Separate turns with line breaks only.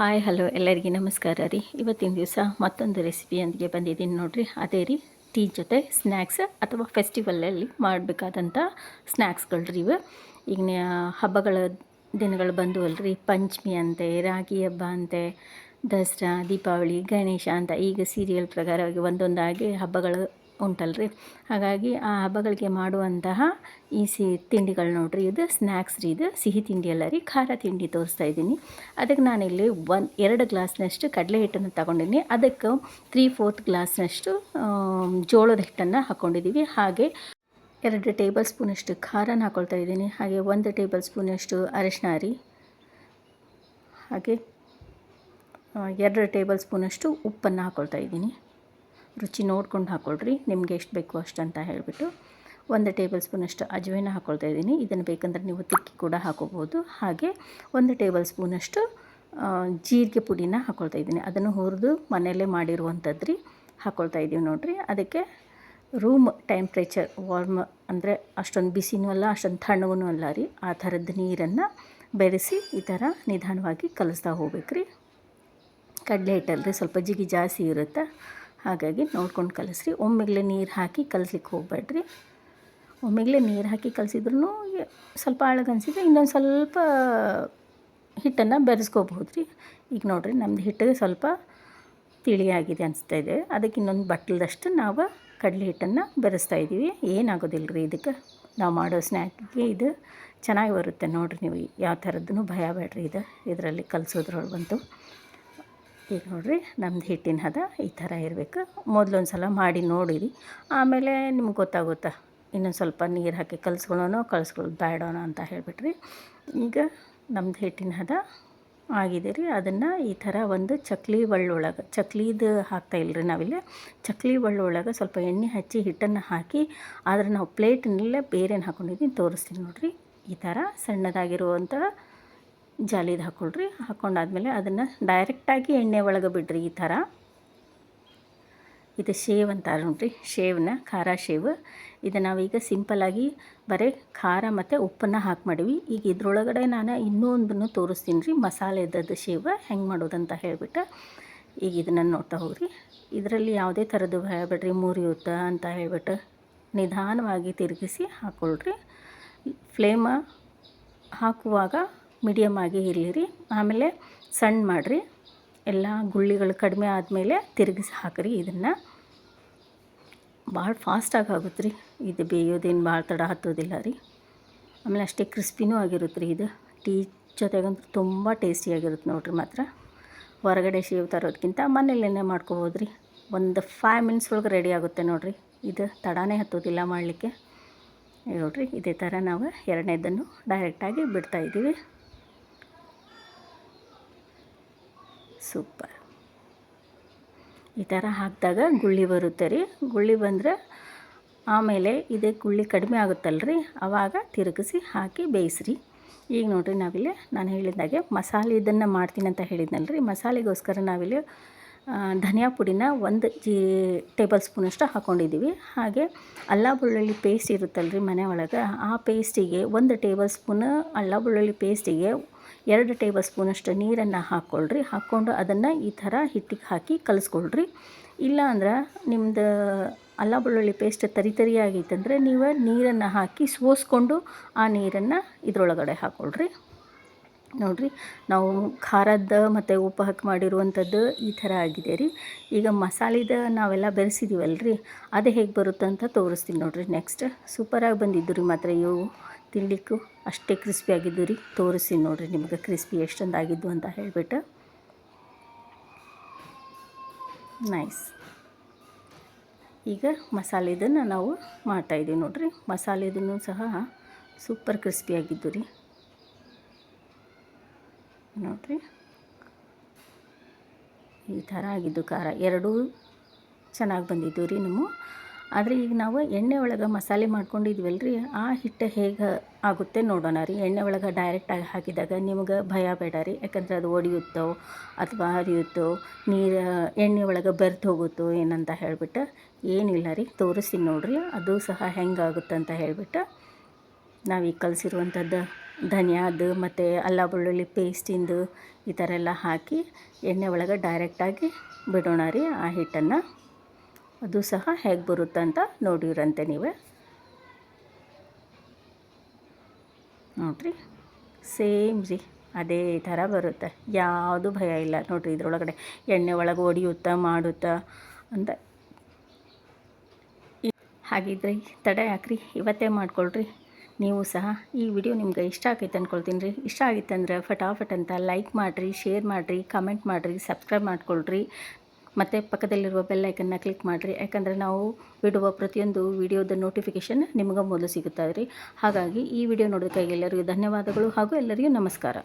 Hi, hello, ಎಲ್ಲರಿಗೆ ನಮಸ್ಕಾರ ರೀ. ಇವತ್ತಿನ ದಿವಸ ಮತ್ತೊಂದು ರೆಸಿಪಿಯೊಂದಿಗೆ ಬಂದಿದ್ದೀನಿ ನೋಡಿರಿ. ಅದೇ ರೀ, ಟೀ ಜೊತೆ ಸ್ನ್ಯಾಕ್ಸ್ ಅಥವಾ ಫೆಸ್ಟಿವಲಲ್ಲಿ ಮಾಡಬೇಕಾದಂಥ ಸ್ನ್ಯಾಕ್ಸ್ಗಳು ರೀ ಇವು. ಈಗ ಹಬ್ಬಗಳ ದಿನಗಳು ಬಂದು ಅಲ್ರಿ ಪಂಚಮಿ ಅಂತೆ, ರಾಗಿ ಹಬ್ಬ ಅಂತೆ, ದಸರಾ, ದೀಪಾವಳಿ, ಗಣೇಶ ಅಂತ. ಈಗ ಸೀರಿಯಲ್ ಪ್ರಕಾರವಾಗಿ ಒಂದೊಂದಾಗಿ ಹಬ್ಬಗಳು ಉಂಟಲ್ರಿ. ಹಾಗಾಗಿ ಆ ಹಬ್ಬಗಳಿಗೆ ಮಾಡುವಂತಹ ಈ ಸಿ ತಿಂಡಿಗಳು ನೋಡ್ರಿ, ಇದು ಸ್ನ್ಯಾಕ್ಸ್ ರೀ ಇದು. ಸಿಹಿ ತಿಂಡಿ ಅಲ್ಲ ರೀ, ಖಾರ ತಿಂಡಿ ತೋರಿಸ್ತಾ ಇದ್ದೀನಿ. ಅದಕ್ಕೆ ನಾನಿಲ್ಲಿ ಒನ್ ಎರಡು ಗ್ಲಾಸ್ನಷ್ಟು ಕಡಲೆ ಹಿಟ್ಟನ್ನು ತಗೊಂಡಿದ್ದೀನಿ ಅದಕ್ಕೆ ತ್ರೀ ಫೋರ್ತ್ ಗ್ಲಾಸ್ನಷ್ಟು ಜೋಳದ ಹಿಟ್ಟನ್ನು ಹಾಕ್ಕೊಂಡಿದ್ದೀವಿ ಹಾಗೆ ಎರಡು ಟೇಬಲ್ ಸ್ಪೂನಷ್ಟು ಖಾರನ ಹಾಕ್ಕೊಳ್ತಾ ಇದ್ದೀನಿ. ಹಾಗೆ ಒಂದು ಟೇಬಲ್ ಸ್ಪೂನಷ್ಟು ಅರಿಶಿನ ರೀ. ಹಾಗೆ ಎರಡು ಟೇಬಲ್ ಸ್ಪೂನಷ್ಟು ಉಪ್ಪನ್ನು ಹಾಕ್ಕೊಳ್ತಾ ಇದ್ದೀನಿ. ರುಚಿ ನೋಡ್ಕೊಂಡು ಹಾಕ್ಕೊಳ್ರಿ ನಿಮಗೆ ಎಷ್ಟು ಬೇಕು ಅಷ್ಟು ಅಂತ ಹೇಳಿಬಿಟ್ಟು ಒಂದು ಟೇಬಲ್ ಸ್ಪೂನಷ್ಟು ಅಜವೇನ ಹಾಕ್ಕೊಳ್ತಾ ಇದ್ದೀನಿ. ಇದನ್ನು ಬೇಕಂದ್ರೆ ನೀವು ತಿಕ್ಕಿ ಕೂಡ ಹಾಕೋಬೋದು ಹಾಗೆ ಒಂದು ಟೇಬಲ್ ಸ್ಪೂನಷ್ಟು ಜೀರಿಗೆ ಪುಡಿನ ಹಾಕ್ಕೊಳ್ತಾ ಇದ್ದೀನಿ. ಅದನ್ನು ಹುರಿದು ಮನೆಯಲ್ಲೇ ಮಾಡಿರುವಂಥದ್ದು ರೀ ಹಾಕ್ಕೊಳ್ತಾ ಇದ್ದೀವಿ ನೋಡಿರಿ. ಅದಕ್ಕೆ ರೂಮ್ ಟೆಂಪ್ರೇಚರ್ ವಾರ್ಮ್ ಅಂದರೆ ಅಷ್ಟೊಂದು ಬಿಸಿನೂ ಅಲ್ಲ, ಅಷ್ಟೊಂದು ತಣ್ಣಗೂ ಅಲ್ಲ ರೀ. ಆ ಥರದ್ದು ನೀರನ್ನು ಬೆರೆಸಿ ಈ ಥರ ನಿಧಾನವಾಗಿ ಕಲಿಸ್ತಾ ಹೋಗ್ಬೇಕು ರೀ ಕಡಲೆ ಹಿಟ್ಟಲ್ರಿ ಸ್ವಲ್ಪ ಜಿಗಿ ಜಾಸ್ತಿ ಇರುತ್ತೆ? ಹಾಗಾಗಿ ನೋಡ್ಕೊಂಡು ಕಲಿಸ್ರಿ. ಒಮ್ಮೆಗ್ಲೆ ನೀರು ಹಾಕಿ ಕಲಿಸ್ಲಿಕ್ಕೆ ಹೋಗ್ಬೇಡ್ರಿ. ಒಮ್ಮೆಗ್ಲೆ ನೀರು ಹಾಕಿ ಕಲಸಿದ್ರು ಸ್ವಲ್ಪ ಆಳಗನ್ಸಿದ್ರೆ ಇನ್ನೊಂದು ಸ್ವಲ್ಪ ಹಿಟ್ಟನ್ನು ಬೆರೆಸ್ಕೋಬಹುದು ರೀ ಈಗ ನೋಡಿರಿ ನಮ್ಮದು ಹಿಟ್ಟು ಸ್ವಲ್ಪ ತಿಳಿಯಾಗಿದೆ ಅನಿಸ್ತಾ ಇದೆ. ಅದಕ್ಕೆ ಇನ್ನೊಂದು ಬಟ್ಲದಷ್ಟು ನಾವು ಕಡಲೆ ಹಿಟ್ಟನ್ನು ಬೆರೆಸ್ತಾ ಇದ್ದೀವಿ ಏನಾಗೋದಿಲ್ಲ ರೀ ಇದಕ್ಕೆ? ನಾವು ಮಾಡೋ ಸ್ನ್ಯಾಕ್ಗೆ ಇದು ಚೆನ್ನಾಗಿ ಬರುತ್ತೆ ನೋಡಿರಿ ನೀವು. ಯಾವ ಥರದ್ದು ಭಯ ಬೇಡ್ರಿ ಇದು. ಇದರಲ್ಲಿ ಕಲಿಸೋದ್ರೊಳಗಂತೂ ಈಗ ನೋಡಿರಿ, ನಮ್ದು ಹಿಟ್ಟಿನ ಹದ ಈ ಥರ ಇರಬೇಕು. ಮೊದಲೊಂದು ಸಲ ಮಾಡಿ ನೋಡಿರಿ. ಆಮೇಲೆ ನಿಮ್ಗೆ ಗೊತ್ತಾಗುತ್ತಾ, ಇನ್ನೊಂದು ಸ್ವಲ್ಪ ನೀರು ಹಾಕಿ ಕಲಿಸ್ಕೊಳ್ಳೋಣ ಕಲಿಸ್ಕೊಳ್ಳೋದು ಬೇಡೋಣ ಅಂತ ಹೇಳಿಬಿಟ್ರಿ. ಈಗ ನಮ್ದು ಹಿಟ್ಟಿನ ಹದ ಆಗಿದೆ ರೀ. ಅದನ್ನು ಈ ಥರ ಒಂದು ಚಕ್ಲಿ ಒಳ್ಳೊಳಗೆ, ಚಕ್ಲಿದು ಹಾಕ್ತಾ ಇಲ್ಲರಿ ನಾವಿಲ್ಲಿ. ಚಕ್ಲಿ ಒಳ್ಳೊಳಗೆ ಸ್ವಲ್ಪ ಎಣ್ಣೆ ಹಚ್ಚಿ ಹಿಟ್ಟನ್ನು ಹಾಕಿ ಆದರೆ ನಾವು ಪ್ಲೇಟ್ನಲ್ಲೇ ಬೇರೆನ ಹಾಕ್ಕೊಂಡಿದ್ದೀನಿ ತೋರಿಸ್ತೀನಿ ನೋಡಿರಿ. ಈ ಥರ ಸಣ್ಣದಾಗಿರುವಂಥ ಜಾಲಿದು ಹಾಕ್ಕೊಳ್ರಿ ಹಾಕ್ಕೊಂಡಾದ್ಮೇಲೆ ಅದನ್ನು ಡೈರೆಕ್ಟಾಗಿ ಎಣ್ಣೆ ಒಳಗೆ ಬಿಡ್ರಿ ಈ ಥರ. ಇದು ಶೇವ್ ಅಂತಾರೆ ನೋಡ್ರಿ, ಶೇವ್ನ, ಖಾರ ಶೇವ್. ಇದು ನಾವೀಗ ಸಿಂಪಲಾಗಿ ಬರೀ ಖಾರ ಮತ್ತು ಉಪ್ಪನ್ನು ಹಾಕಿ ಮಾಡೀವಿ. ಈಗ ಇದ್ರೊಳಗಡೆ ನಾನು ಇನ್ನೂ ಒಂದನ್ನು ತೋರಿಸ್ತೀನಿ ರೀ ಮಸಾಲೆದದ್ದು ಶೇವ್ ಹೆಂಗೆ ಮಾಡೋದಂತ ಹೇಳಿಬಿಟ್ಟು ಈಗ ಇದನ್ನು ನೋಡ್ತಾ ಹೋಗ್ರಿ. ಇದರಲ್ಲಿ ಯಾವುದೇ ಥರದ್ದು ಭಯ ಮುರಿಯೂತ ಅಂತ ಹೇಳ್ಬಿಟ್ಟು ನಿಧಾನವಾಗಿ ತಿರುಗಿಸಿ ಹಾಕ್ಕೊಳ್ರಿ ಫ್ಲೇಮ ಹಾಕುವಾಗ ಮೀಡಿಯಮ್ ಆಗಿ ಇರಲಿರಿ. ಆಮೇಲೆ ಸಣ್ಣ ಮಾಡಿರಿ. ಎಲ್ಲ ಗುಳ್ಳಿಗಳು ಕಡಿಮೆ ಆದಮೇಲೆ ತಿರುಗಿಸಿ ಹಾಕಿರಿ ಇದನ್ನು. ಭಾಳ ಫಾಸ್ಟಾಗಿ ಆಗುತ್ತೆ ರೀ ಇದು ಬೇಯೋದೇನು ಭಾಳ ತಡ ಹತ್ತೋದಿಲ್ಲ ರೀ. ಆಮೇಲೆ ಅಷ್ಟೇ ಕ್ರಿಸ್ಪಿನೂ ಆಗಿರುತ್ತೆ ರೀ ಇದು. ಟೀ ಜೊತೆಗಂತೂ ತುಂಬ ಟೇಸ್ಟಿಯಾಗಿರುತ್ತೆ ನೋಡ್ರಿ ಮಾತ್ರ. ಹೊರಗಡೆ ಶೇವ್ ತರೋದಕ್ಕಿಂತ ಮನೇಲೇನೆ ಮಾಡ್ಕೋಬೋದು ರೀ. ಒಂದು ಫೈವ್ ಮಿನಿಟ್ಸ್ ಒಳಗೆ ರೆಡಿ ಆಗುತ್ತೆ ನೋಡಿರಿ. ಇದು ತಡಾನೇ ಹತ್ತೋದಿಲ್ಲ ಮಾಡಲಿಕ್ಕೆ. ನೋಡಿರಿ, ಇದೇ ಥರ ನಾವು ಎರಡನೇದನ್ನು ಡೈರೆಕ್ಟಾಗಿ ಬಿಡ್ತಾ ಸೂಪರ್. ಈ ಥರ ಹಾಕಿದಾಗ ಗುಳ್ಳಿ ಬರುತ್ತೆ ರೀ. ಗುಳ್ಳಿ ಬಂದರೆ ಆಮೇಲೆ ಇದೇ ಗುಳ್ಳಿ ಕಡಿಮೆ ಆಗುತ್ತಲ್ರಿ ಆವಾಗ ತಿರುಗಿಸಿ ಹಾಕಿ ಬೇಯಿಸ್ರಿ. ಈಗ ನೋಡಿರಿ ನಾವಿಲ್ಲಿ ನಾನು ಹೇಳಿದಾಗೆ ಮಸಾಲೆ ಇದನ್ನು ಮಾಡ್ತೀನಿ ಅಂತ ಹೇಳಿದ್ನಲ್ರಿ ಮಸಾಲೆಗೋಸ್ಕರ ನಾವಿಲ್ಲಿ ಧನಿಯಾ ಪುಡಿನ ಒಂದು ಜೀ, ಟೇಬಲ್ ಸ್ಪೂನಷ್ಟು ಹಾಕ್ಕೊಂಡಿದ್ದೀವಿ ಹಾಗೆ ಅಲ್ಲ ಬೆಳ್ಳುಳ್ಳಿ ಪೇಸ್ಟ್ ಇರುತ್ತಲ್ರಿ ಮನೆ ಒಳಗೆ, ಆ ಪೇಸ್ಟಿಗೆ ಒಂದು ಟೇಬಲ್ ಸ್ಪೂನ್ ಅಲ್ಲ ಬೆಳ್ಳುಳ್ಳಿ ಪೇಸ್ಟಿಗೆ ಎರಡು ಟೇಬಲ್ ಸ್ಪೂನಷ್ಟು ನೀರನ್ನು ಹಾಕ್ಕೊಳ್ರಿ. ಹಾಕ್ಕೊಂಡು ಅದನ್ನು ಈ ಥರ ಹಿಟ್ಟಿಗೆ ಹಾಕಿ ಕಲಸ್ಕೊಳ್ರಿ. ಇಲ್ಲ ಅಂದ್ರೆ ನಿಮ್ಮದು ಅಲ್ಲ ಬೆಳ್ಳುಳ್ಳಿ ಪೇಸ್ಟ್ ತರಿ ಆಗೈತಂದರೆ ನೀವು ನೀರನ್ನು ಹಾಕಿ ಸೋಸ್ಕೊಂಡು ಆ ನೀರನ್ನು ಇದರೊಳಗಡೆ ಹಾಕ್ಕೊಳ್ರಿ. ನೋಡಿರಿ, ನಾವು ಖಾರದ ಮತ್ತು ಉಪ್ಪು ಹಾಕಿ ಮಾಡಿರುವಂಥದ್ದು ಈ ಥರ ಆಗಿದೆ ರೀ. ಈಗ ಮಸಾಲೆದ ನಾವೆಲ್ಲ ಬೆರೆಸಿದ್ದೀವಲ್ರಿ ಅದು ಹೇಗೆ ಬರುತ್ತೆ ಅಂತ ತೋರಿಸ್ತೀನಿ ನೋಡಿರಿ. ನೆಕ್ಸ್ಟ್, ಸೂಪರಾಗಿ ಬಂದಿದ್ದು ರೀ ಮಾತ್ರ ಇವು. ತಿನ್ನಲಿಕ್ಕೂ ಅಷ್ಟೇ ಕ್ರಿಸ್ಪಿ ಆಗಿದ್ದು ರೀ. ತೋರಿಸಿ ನೋಡಿರಿ ನಿಮ್ಗೆ ಕ್ರಿಸ್ಪಿ ಎಷ್ಟೊಂದು ಆಗಿದ್ದು ಅಂತ ಹೇಳಿಬಿಟ್ಟು. ನೈಸ್ ಈಗ ಮಸಾಲೆದನ್ನು ನಾವು ಮಾಡ್ತಾಯಿದ್ದೀವಿ ನೋಡಿರಿ. ಮಸಾಲೆದನ್ನು ಸಹ ಸೂಪರ್ ಕ್ರಿಸ್ಪಿ ಆಗಿದ್ದು ರೀ. ನೋಡಿರಿ. ಈ ಥರ ಆಗಿದ್ದು ಖಾರ. ಎರಡೂ ಚೆನ್ನಾಗಿ ಬಂದಿದ್ದು ರೀ ನಮ್ಮ ಆದರೆ ಈಗ ನಾವು ಎಣ್ಣೆ ಒಳಗೆ ಮಸಾಲೆ ಮಾಡ್ಕೊಂಡಿದ್ವಲ್ರಿ, ಆ ಹಿಟ್ಟು ಹೇಗೆ ಆಗುತ್ತೆ ನೋಡೋಣ ರೀ. ಎಣ್ಣೆ ಒಳಗೆ ಡೈರೆಕ್ಟಾಗಿ ಹಾಕಿದಾಗ ನಿಮ್ಗೆ ಭಯ ಬೇಡ ರೀ. ಯಾಕಂದ್ರೆ ಅದು ಒಡೆಯುತ್ತೋ ಅಥವಾ ಹರಿಯುತ್ತೋ, ನೀರು ಎಣ್ಣೆ ಒಳಗೆ ಬೆರ್ತು ಹೋಗುತ್ತೋ ಏನಂತ ಹೇಳಿಬಿಟ್ಟು ಏನಿಲ್ಲ ರೀ. ತೋರಿಸಿ ನೋಡ್ರಿ, ಅದು ಸಹ ಹೆಂಗಾಗುತ್ತೆ ಅಂತ ಹೇಳಿಬಿಟ್ಟು ನಾವೀಗ ಕಲಿಸಿರುವಂಥದ್ದು ಧನಿಯಾದು ಮತ್ತು ಅಲ್ಲ ಬೆಳ್ಳುಳ್ಳಿ ಪೇಸ್ಟಿಂದು ಈ ಥರ ಎಲ್ಲ ಹಾಕಿ ಎಣ್ಣೆ ಒಳಗೆ ಡೈರೆಕ್ಟಾಗಿ ಬಿಡೋಣ ರೀ ಆ ಹಿಟ್ಟನ್ನು. ಅದು ಸಹ ಹೇಗೆ ಬರುತ್ತಂತ ನೋಡಿರಂತೆ ನೀವೇ. ನೋಡಿರಿ. ಸೇಮ್ ರೀ, ಅದೇ ಥರ ಬರುತ್ತೆ. ಯಾವುದು ಭಯ ಇಲ್ಲ ನೋಡಿರಿ ಇದ್ರೊಳಗಡೆ. ಎಣ್ಣೆ ಒಳಗೆ ಒಡಿಯುತ್ತಾ ಮಾಡುತ್ತಾ ಅಂತ. ಹಾಗಿದ್ರೆ ತಡೆ ಹಾಕ್ರಿ, ಇವತ್ತೇ ಮಾಡ್ಕೊಳ್ರಿ. ನೀವು ಸಹ ಈ ವಿಡಿಯೋ ನಿಮ್ಗೆ ಇಷ್ಟ ಆಗೈತೆ ಅಂದ್ಕೊಳ್ತೀನಿ ರೀ. ಇಷ್ಟ ಆಗಿತ್ತಂದ್ರೆ ಫಟಾಫಟ್ ಅಂತ ಲೈಕ್ ಮಾಡಿರಿ, ಶೇರ್ ಮಾಡಿರಿ, ಕಮೆಂಟ್ ಮಾಡಿರಿ, ಸಬ್ಸ್ಕ್ರೈಬ್ ಮಾಡ್ಕೊಳ್ರಿ. ಮತ್ತು ಪಕ್ಕದಲ್ಲಿರುವ ಬೆಲ್ಲೈಕನ್ನ ಕ್ಲಿಕ್ ಮಾಡಿರಿ. ಯಾಕಂದರೆ ನಾವು ಬಿಡುವ ಪ್ರತಿಯೊಂದು ವಿಡಿಯೋದ ನೋಟಿಫಿಕೇಷನ್ ನಿಮಗೆ ಮೊದಲು ಸಿಗುತ್ತದೆ ರೀ ಹಾಗಾಗಿ ಈ ವಿಡಿಯೋ ನೋಡೋದಕ್ಕಾಗಿ ಎಲ್ಲರಿಗೂ ಧನ್ಯವಾದಗಳು ಹಾಗೂ ಎಲ್ಲರಿಗೂ ನಮಸ್ಕಾರ.